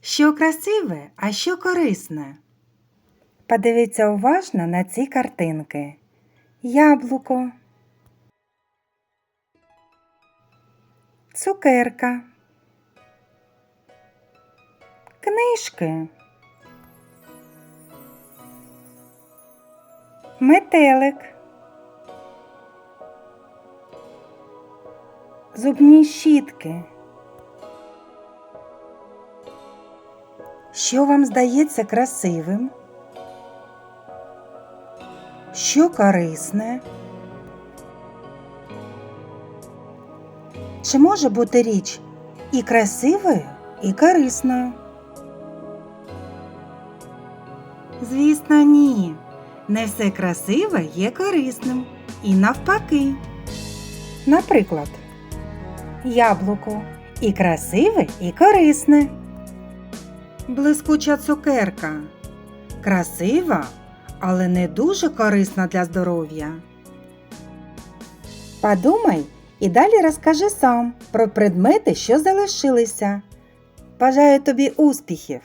що красиве, а що корисне. Подивіться уважно на ці картинки. Яблуко, цукерка, книжки, метелик, зубні щітки. Що вам здається красивим? Що корисне? Чи може бути річ і красивою, і корисною? Звісно, ні. Не все красиве є корисним. І навпаки. Наприклад, яблуко і красиве, і корисне. Блискуча цукерка. Красива, але не дуже корисна для здоров'я. Подумай і далі розкажи сам про предмети, що залишилися. Бажаю тобі успіхів!